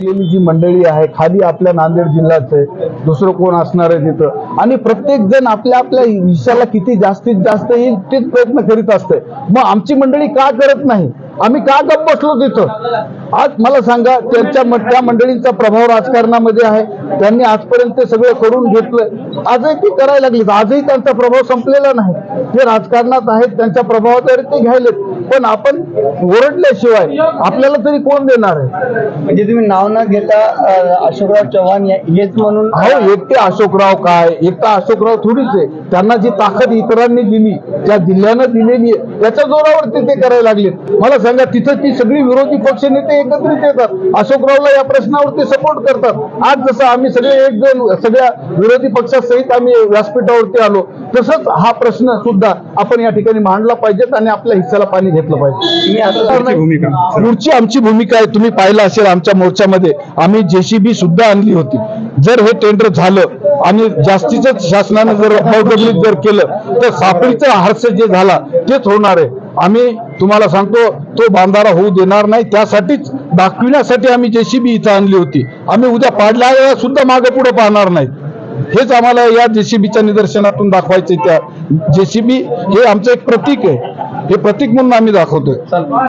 असलेली जी मंडळी आहे खाली आपल्या नांदेड जिल्ह्याचे दुसरं कोण असणार आहे तिथं? आणि प्रत्येक जण आपल्या आपल्या विषयाला किती जास्तीत जास्त येईल तेच प्रयत्न करीत असते. मग आमची मंडळी का करत नाही? आम्ही का गप बसलो तिथं? आज मला सांगा त्यांच्या त्या मंडळींचा प्रभाव राजकारणामध्ये आहे. त्यांनी आजपर्यंत ते सगळं करून घेतलं आजही ते करायला लागले आजही त्यांचा प्रभाव संपलेला नाही. ते राजकारणात आहेत त्यांच्या प्रभावाद्वारे ते घ्यायलेत. पण आपण ओरडल्याशिवाय आपल्याला तरी कोण देणार आहे? म्हणजे तुम्ही नाव न घेता अशोकराव चव्हाण या- हेच म्हणून अहो एकटे अशोकराव काय? एकटा अशोकराव थोडीच आहे. त्यांना जी ताकद इतरांनी दिली त्या जिल्ह्यानं दिलेली आहे त्याच्या जोरावरती ते करायला लागले मला सांगा तिथं ती सगळी विरोधी पक्ष नेते एकत्रित येतात. अशोकरावला या प्रश्नावरती सपोर्ट करतात. आज जसं आम्ही सगळे एक जण सगळ्या विरोधी पक्षासहित आम्ही व्यासपीठावरती आलो तसंच हा प्रश्न सुद्धा आपण या ठिकाणी मांडला पाहिजेत आणि आपल्या हिस्साला पाणी घेतलं पाहिजे. पुढची आमची भूमिका आहे तुम्ही पाहिलं असेल आमच्या मोर्चामध्ये आम्ही जेसीबी सुद्धा आणली होती. जर हे टेंडर झालं आणि जास्तीचं शासनाने जर बळजबरीत जर केलं तर सापडीचं हारस जे झाला तेच होणार आहे. आम्ही तुम्हाला सांगतो तो बांधारा होऊ देणार नाही. त्यासाठीच दाखविण्यासाठी आम्ही जेसीबी इथं आणली होती. आम्ही उद्या पाडल्या सुद्धा मागे पुढे पाहणार नाही हेच आम्हाला या जेसीबीच्या निदर्शनातून दाखवायचं त्या जेसीबी हे आमचं एक प्रतीक आहे. हे प्रतीक म्हणून आम्ही दाखवतोय.